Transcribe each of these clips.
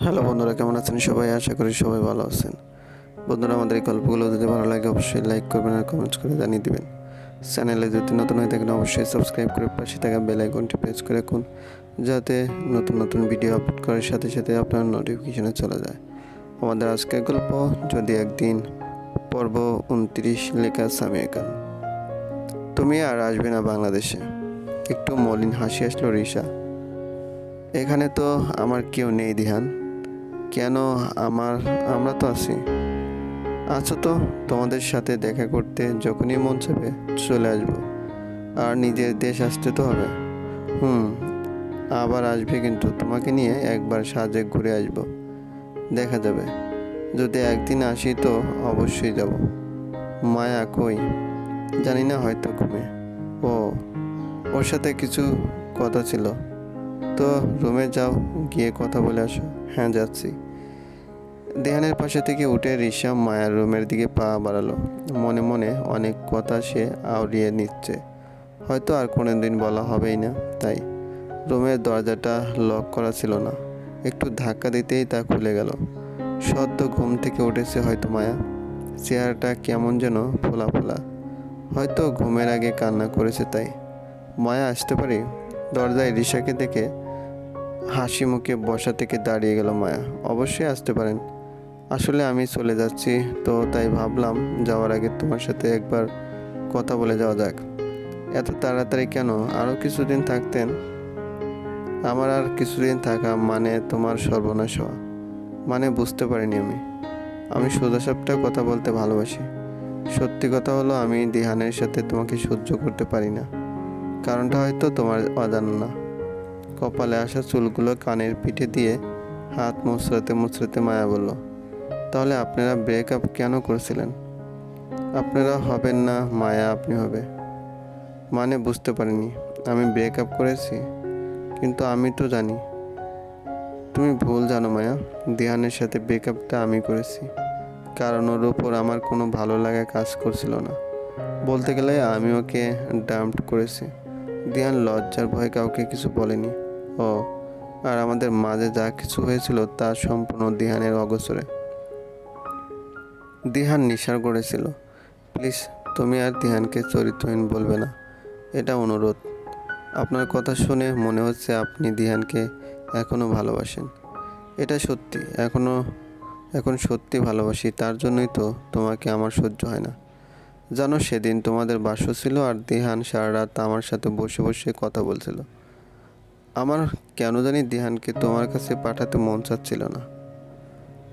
Hello বন্ধুরা, কেমন আছেন সবাই? আশা করি সবাই ভালো আছেন। বন্ধুরা, আমাদের এই গল্পগুলো যদি ভালো লাগে, অবশ্যই লাইক করবেন আর কমেন্টস করে জানিয়ে দেবেন। চ্যানেলে যদি নতুন হয়ে থাকেন, অবশ্যই সাবস্ক্রাইব করে পাশে থাকা বেল আইকনটি প্রেস করে রাখুন, যাতে নতুন নতুন ভিডিও আপলোড করার সাথে সাথে আপনার নোটিফিকেশনে চলে যায়। আমাদের আজকের গল্প, যদি একদিন পর্ব উনত্রিশ লেখা সামিয়া খান। তুমি আর আসবে না বাংলাদেশে। একটু মলিন হাসি আসলো রিসা এখানে তো আমার কেউ নেই, দিহান। কেন আমার, আমরা তো আছি। আছো তো, তোমাদের সাথে দেখা করতে যখনই মন চাবে চলে আসব। আর নিজের দেশ আসতে তো হবে। হুম, আবার আসবে কিন্তু তোমাকে নিয়ে একবার সাজে ঘুরে আসব। দেখা যাবে। যদি একদিন আসি তো অবশ্যই যাব। মায়া কই? জানি না হয়তো ঘুমে। ও, ওর সাথে কিছু কথা ছিল। তো রুমে যাও, গিয়ে কথা বলে আসো। হ্যাঁ যাচ্ছি। দেহানের পাশে থেকে উঠে রিসা মায়ার রুমের দিকে পা বাড়ালো। মনে মনে অনেক কথা সে আউড়িয়ে নিচ্ছে। হয়তো আর কোনো দিন বলা হবেই না, তাই রুমের দরজাটা লক করা ছিল না। একটু ধাক্কা দিতেই তা খুলে গেল। সদ্য ঘুম থেকে উঠেছে হয়তো মায়া। চেহারাটা কেমন যেন ফোলা ফোলা। হয়তো ঘুমের আগে কান্না করেছে তাই। মায়া আসতে পারি? দরজায় রিসাকে দেখে হাসি মুখে বসা থেকে দাঁড়িয়ে গেল মায়া। অবশ্যই আসতে পারেন। আসলে আমি চলে যাচ্ছি, তো তাই ভাবলাম যাওয়ার আগে তোমার সাথে একবার কথা বলে যাওয়া যাক। এত তাড়াতাড়ি কেন? আরও কিছুদিন থাকতেন। আমার আর কিছুদিন থাকা মানে তোমার সর্বনাশ হওয়া। মানে বুঝতে পারিনি আমি। আমি সোজাসাপটা কথা বলতে ভালোবাসি। সত্যি কথা হলো, আমি দিহানের সাথে তোমাকে সহ্য করতে পারি না। কারণটা হয়তো তোমার অজানা না। কপালে আসা চুলগুলো কানের পিঠে দিয়ে হাত মুচড়াতে মুচড়াতে মায়া বলল তাহলে আপনারা ব্রেকআপ কেন করেছিলেন? আপনারা হবেন না, মায়া আপনি হবে। মানে বুঝতে পারিনি। আমি ব্রেকআপ করেছি, কিন্তু আমি তো জানি। তুমি ভুল জানো মায়া। দিহানের সাথে ব্রেকআপটা আমি করেছি। কারণ ওর ওপর আমার কোনো ভালো লাগা কাজ করছিল না। বলতে গেলে আমি ওকে ডাম্প করেছি। দিহান লজ্জার ভয়ে কাউকে কিছু বলেনি। ও, আর আমাদের মাঝে যা কিছু হয়েছিল তা সম্পূর্ণ দিহানের অগোচরে। দিহান নিশার করেছিল। প্লিজ, তুমি আর দিহানকে চরিত্রহীন বলবে না। এটা অনুরোধ। আপনার কথা শুনে মনে হচ্ছে আপনি দিহানকে এখনও ভালোবাসেন। এটা সত্যি এখনও এখন সত্যি ভালোবাসি, তার জন্যই তো তোমাকে আমার সহ্য হয় না। জানো, সেদিন তোমাদের বাস্য ছিল আর দিহান সারা রাত আমার সাথে বসে বসে কথা বলছিল। আমার কেন জানি দিহানকে তোমার কাছে পাঠাতে মন চাচ্ছিল না।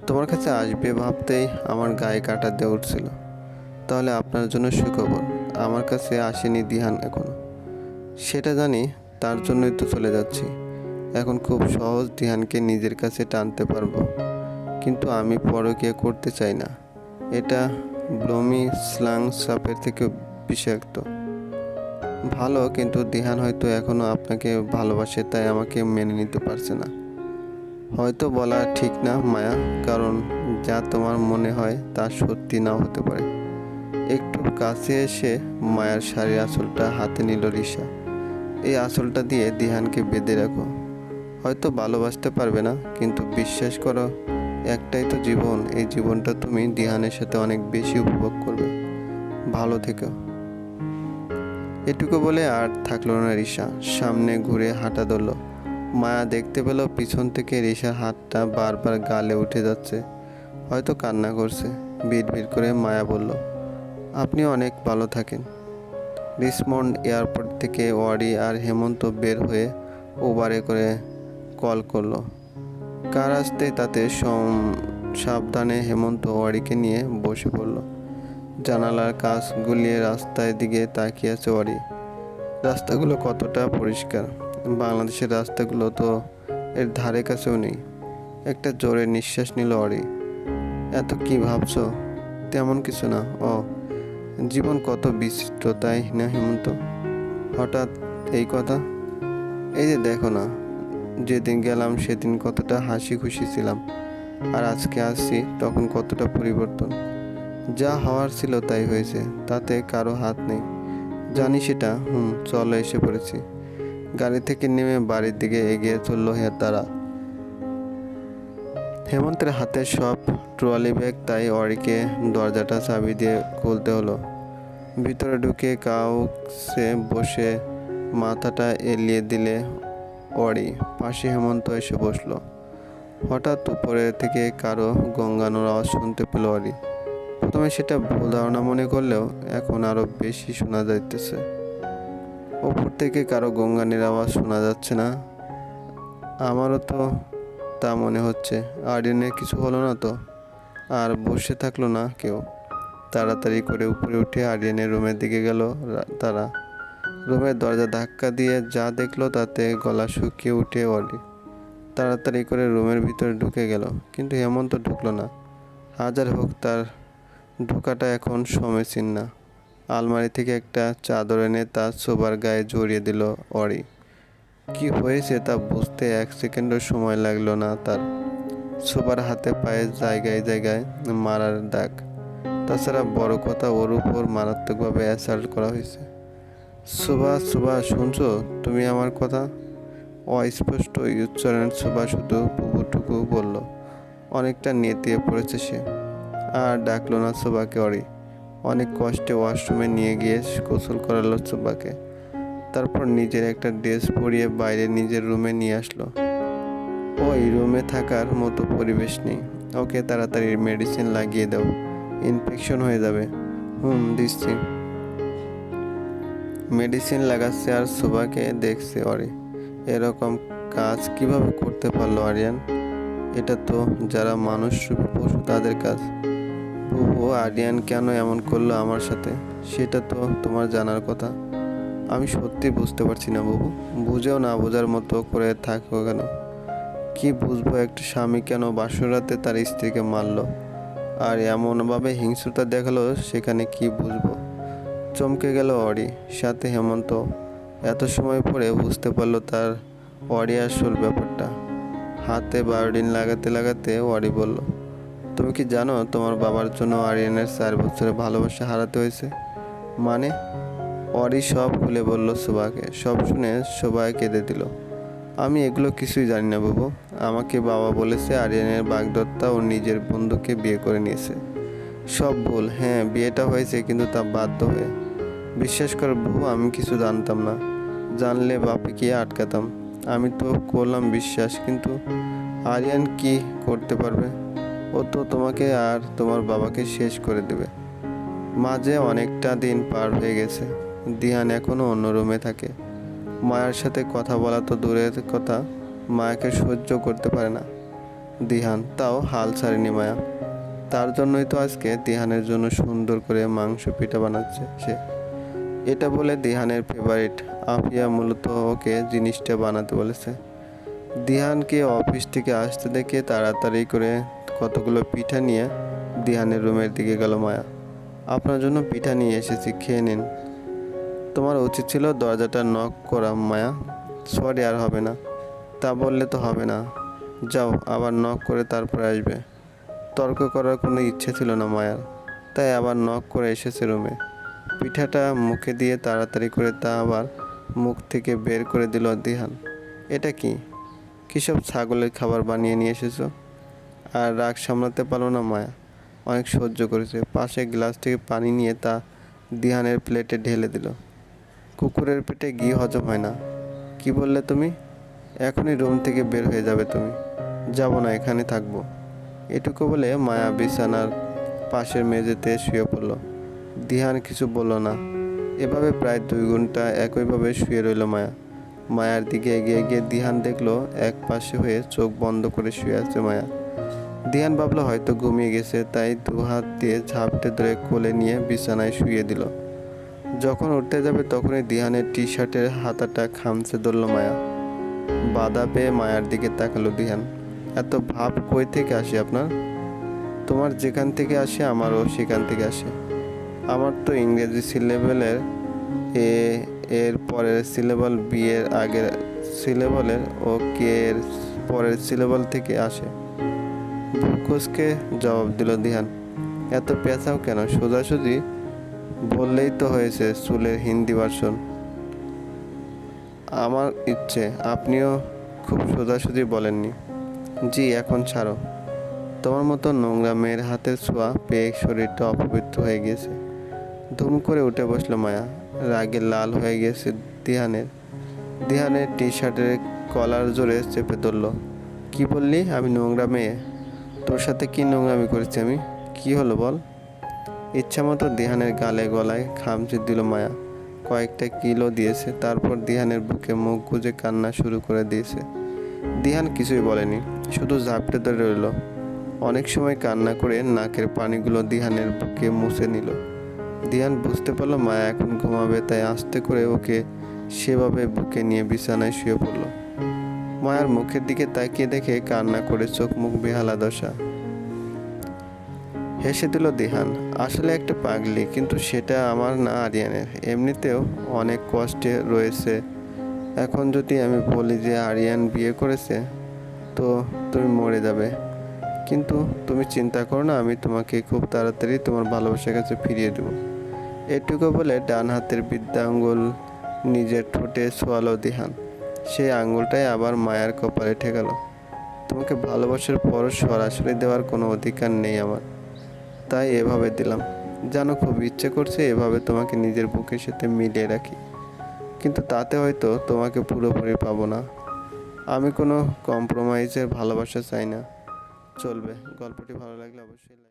তোমার কাছে আসবে ভাবতেই আমার গায়ে কাটা দিয়ে উঠছিল। তাহলে আপনার জন্য সুখবর, আমার কাছে আসেনি দিহান এখনও। সেটা জানি, তার জন্যই তো চলে যাচ্ছি। এখন খুব সহজ দিহানকে নিজের কাছে টানতে পারব। কিন্তু আমি পরকীয়া করতে চাই না। এটা ব্লমি স্লাং সাপের থেকে বিষাক্ত। ভালো, কিন্তু দিহান হয়তো এখনও আপনাকে ভালোবাসে, তাই আমাকে মেনে নিতে পারছে না। হয়তো বলা ঠিক না, মায়া, কারণ যা তোমার মনে হয় তা সত্যি নাও হতে পারে। একটু কাছে এসে মায়ার শাড়ির আঁচলটা হাতে নিল রিসা এই আঁচলটা দিয়ে দিহানকে বেঁধে রাখো। হয়তো ভালোবাসতে পারবে না, কিন্তু বিশ্বাস করো, একটাই তো জীবন। এই জীবনটা তুমি দিহানের সাথে অনেক বেশি উপভোগ করবে। ভালো থেকো। এটুকু বলে আর থাকল না রিসা সামনে ঘুরে হাঁটা ধরল। মায়া দেখতে পেল পিছন থেকে রিসার হাতটা বারবার গালে উঠে যাচ্ছে। হয়তো কান্না করছে। ভিড় ভিড় করে মায়া বলল, আপনি অনেক ভালো থাকেন। রিসমন্ড এয়ারপোর্ট থেকে ওয়ারি আর হেমন্ত বের হয়ে ওবারে করে কল করল। কার আসতে? তাতে সাবধানে হেমন্ত ওয়ারিকে নিয়ে বসে পড়ল। জানালার কাজ গুলিয়ে রাস্তার দিকে তাকিয়ে আছে ওয়ারি। রাস্তাগুলো কতটা পরিষ্কার। বাংলাদেশের রাস্তাগুলো তো এর ধারে কাছেও নেই। একটা জোরে নিঃশ্বাস নিল অরি। এত কি ভাবছ? তেমন কিছু না ও জীবন কত বিচিত্র, তাই না হেমন্ত? হঠাৎ এই কথা? এই যে দেখো না, যেদিন গেলাম সেদিন কতটা হাসি খুশি ছিলাম, আর আজকে আসছি তখন কতটা পরিবর্তন। যা হওয়ার ছিল তাই হয়েছে, তাতে কারও হাত নেই। জানি সেটা, হুম, চলো এসে পড়েছি। গাড়ি থেকে নেমে বাড়ির দিকে এগিয়ে চলল হে তারা হেমন্তের হাতে সব ট্রলি ব্যাগ, তাই অরিকে দরজাটা চাবি দিয়ে খুলতে হলো। ভিতরে ঢুকে কাউসে বসে মাথাটা এলিয়ে দিলে অরি। পাশে হেমন্ত এসে বসল। হঠাৎ উপরে থেকে কারও গঙ্গানোর আওয়াজ শুনতে পেল অরি। প্রথমে সেটা ভুল ধারণা মনে করলেও এখন আরও বেশি শোনা যাইতেছে। ওপর থেকে কারও গঙ্গানির আওয়াজ শোনা যাচ্ছে না। আমারও তো তা মনে হচ্ছে। আরিনের কিছু হলো না তো? আর বসে থাকল না কেউ? তাড়াতাড়ি করে উপরে উঠে আরিয়ানের রুমের দিকে গেল তারা। রুমের দরজা ধাক্কা দিয়ে যা দেখল তাতে গলা শুকিয়ে উঠে অলি। তাড়াতাড়ি করে রুমের ভিতরে ঢুকে গেল, কিন্তু হেমন্ত ঢুকলো না। হাজার হোক তার ঢোকাটা এখন সমীচীন না। আলমারি থেকে একটা চাদর এনে তার সোবার গায়ে জড়িয়ে দিল অরি। কি হয়েছে তা বুঝতে এক সেকেন্ডও সময় লাগল না তার। সোবার হাতে পায়ে জায়গায় জায়গায় মারার দাগ। তাছাড়া বড় কথা ওর উপর মারাত্মকভাবে অ্যাসাল্ট করা হয়েছে। সুভা সুভা শুনছো? তুমি আমার কথা? অস্পষ্ট উচ্চারণ সুভা শুধু পুকুটুকু বলল। অনেকটা নেতিয়ে পড়েছে সে। আর ডাকলো না সুবাকে অরি। অনেক কষ্টে ওয়াশরুমে নিয়ে গিয়ে গোসল করালো সুবাকে তারপর নিজের একটা ড্রেস পরিয়ে বাইরে নিজের রুমে নিয়ে আসলো। ওই রুমে থাকার মতো পরিবেশ নেই। ওকে তাড়াতাড়ি মেডিসিন লাগিয়ে দাও, ইনফেকশন হয়ে যাবে। হুম, দিচ্ছি। মেডিসিন লাগাচ্ছে আর সুবাকে দেখছে অরে। এরকম কাজ কীভাবে করতে পারল আরিয়ান? এটা তো যারা মানুষ রূপী পশু তাদের কাজ। বুবু আরিয়ান কেন এমন করল আমার সাথে, সেটা তো তোমার জানার কথা। আমি সত্যি বুঝতে পারছি না বাবু। বুঝেও না বোঝার মতো করে থাকো কেন? কি বুঝব, একটা স্বামী কেন বাসরাতে তার স্ত্রীকে মারলো? আর এমনভাবে হিংস্রতা দেখাল, সেখানে কি বুঝব? চমকে গেল অরি, সাথে হেমন্ত। এত সময় পরে বুঝতে পারল তার অরি আসল ব্যাপারটা। হাতে বায়োডিন লাগাতে লাগাতে অরি বলল তুমি কি জানো তোমার বাবার জন্য আরিয়ানের চার বছরের ভালোবাসা হারাতে হয়েছে? মানে অরি সব খুলে বলল শোভাকে সব শুনে সবাই কেঁদে দিল। আমি এগুলো কিছুই জানি না বাবু। আমাকে বাবা বলেছে আরিয়ানের বাগদত্তা ও নিজের বন্ধুকে বিয়ে করে নিয়েছে। সব ভুল। হ্যাঁ বিয়েটা হয়েছে কিন্তু তা বাধ্য হয়ে। বিশ্বাস কর বাবু, আমি কিছু জানতাম না। জানলে বাপকে আটকাতাম। আমি তো করলাম বিশ্বাস, কিন্তু আরিয়ান কি করতে পারবে? ও তো তোমাকে আর তোমার বাবাকে শেষ করে দেবে। মাঝে অনেকটা দিন পার হয়ে গেছে। দিহান এখনও অন্য রুমে থাকে। মায়ের সাথে কথা বলা তো দূরের কথা। মায়াকে সহ্য করতে পারে না। দিহান, তাও হাল ছাড়েনি মায়া। তার জন্যই তো আজকে দিহানের জন্য সুন্দর করে মাংস পিঠা বানাচ্ছে সে। এটা বলে দিহানের ফেভারিট আফিয়া মূলত ওকে জিনিসটা বানাতে বলেছে। দিহানকে অফিস থেকে আসতে দেখে তাড়াতাড়ি করে কতগুলো পিঠা নিয়ে দিহানের রুমের দিকে গেল মায়া। আপনার জন্য পিঠা নিয়ে এসেছি, খেয়ে নিন। তোমার উচিত ছিল দরজাটা নক করা, মায়া। সরি আর হবে না। তা বললে তো হবে না। যাও, আবার নক করে তারপরে আসবে। তর্ক করার কোনো ইচ্ছে ছিল না মায়ার। তাই আবার নক করে এসেছে রুমে। পিঠাটা মুখে দিয়ে তাড়াতাড়ি করে তা আবার মুখ থেকে বের করে দিল দিহান। এটা কি? কিসব ছাগলের খাবার বানিয়ে নিয়ে এসেছ? আর রাগ সামলাতে পারল না মায়া। অনেক সহ্য করেছে। পাশে গ্লাস থেকে পানি নিয়ে তা দিহানের প্লেটে ঢেলে দিল। কুকুরের পেটে ঘি হজম হয় না। কি বললে তুমি? এখনই রুম থেকে বের হয়ে যাবে তুমি। যাব না, এখানে থাকব। এটুকু বলে মায়া বিছানার পাশের মেঝেতে শুয়ে পড়ল। দিহান কিছু বলল না। এভাবে প্রায় দুই ঘণ্টা একইভাবে শুয়ে রইল মায়া। মায়ার দিকে এগিয়ে গিয়ে দিহান দেখল এক পাশে হয়ে চোখ বন্ধ করে শুয়ে আছে মায়া। দিহান ভাবলো, হয়তো ঘুমিয়ে গেছে। তাই দু হাত দিয়ে ঝাপটে ধরে কোলে নিয়ে বিছানায় শুয়ে দিল। যখন উঠতে যাবে তখনই দিহানের টি শার্টের হাতাটা খামচে ধরল মায়া। বাধা পেয়ে মায়ার দিকে তাকালো দিহান। এত ভাব কই থেকে আসে আপনার? তোমার যেখান থেকে আসে, আমারও সেখান থেকে আসে। আমার তো ইংরেজি সিলেবেলের এ, এর পরের সিলেবল বি এর আগের সিলেবলের ও কে এর পরের সিলেবল থেকে আসে। ভুকোসকে জবাব দিল দিহান। এত পেঁচাও কেন? সোজাসুজি বললেই তো হয়েছে চুলের হিন্দি ভার্সন। আমার ইচ্ছে, আপনিও খুব সোজাসুজি বলেননি। জি, এখন ছাড়ো। তোমার মতো নোংরা মেয়ের হাতের ছোঁয়া পেয়ে শরীরটা অপবিত্র হয়ে গেছে ধুম করে উঠে বসল মায়া। রাগে লাল হয়ে গেছে দিহানের। দিহানের টি শার্টের কলার জোরে চেপে ধরলো। কি বললি? আমি নোংরা মেয়ে? তোর সাথে কি নোংরামি করেছি আমি? কি হলো বল? ইচ্ছা মতো দিহানের গালে গলায় খামচে দিল মায়া। কয়েকটা কিলো দিয়েছে, তারপর দিহানের বুকে মুখ গুজে কান্না শুরু করে দিয়েছে। দিহান কিছুই বলেনি, শুধু ঝাপটে ধরে রইল। অনেক সময় কান্না করে নাকের পানিগুলো দিহানের বুকে মুছে নিল। দিহান বুঝতে পারল মায়া এখন ঘুমাবে, তাই আস্তে করে ওকে সেভাবে বুকে নিয়ে বিছানায় শুয়ে পড়ল। মায়ার মুখের দিকে তাকিয়ে দেখে কান্না করে চোখ মুখ বেহালা দশা। হেসে দিল দিহান, আসলে একটা পাগলি, কিন্তু সেটা আমার না আরিয়ানের। এমনিতেও অনেক কষ্টে রয়েছে। এখন যদি আমি বলি যে আরিয়ান বিয়ে করেছে, তো তুমি মরে যাবে। কিন্তু তুমি চিন্তা করো না, আমি তোমাকে খুব তাড়াতাড়ি তোমার ভালোবাসার কাছে ফিরিয়ে দেবো। এটুকু বলে ডান হাতের বিদ্যা আঙ্গুল নিজের ঠোঁটে ছোয়ালো দিহান। সেই আঙ্গুলটাই আবার মায়ার কপালে ঠেকালো। তোমাকে ভালোবাসার পর সরাসরি দেওয়ার কোনো অধিকার নেই আমার। তাই এভাবে দিলাম। জানো, খুব ইচ্ছে করছে এভাবে তোমাকে নিজের বুকের সাথে মিলিয়ে রাখি। কিন্তু তাতে হয়তো তোমাকে পুরোপুরি পাবো না। আমি কোনো কম্প্রোমাইজের ভালোবাসা চাই না। চলবে। গল্পটি ভালো লাগলে অবশ্যই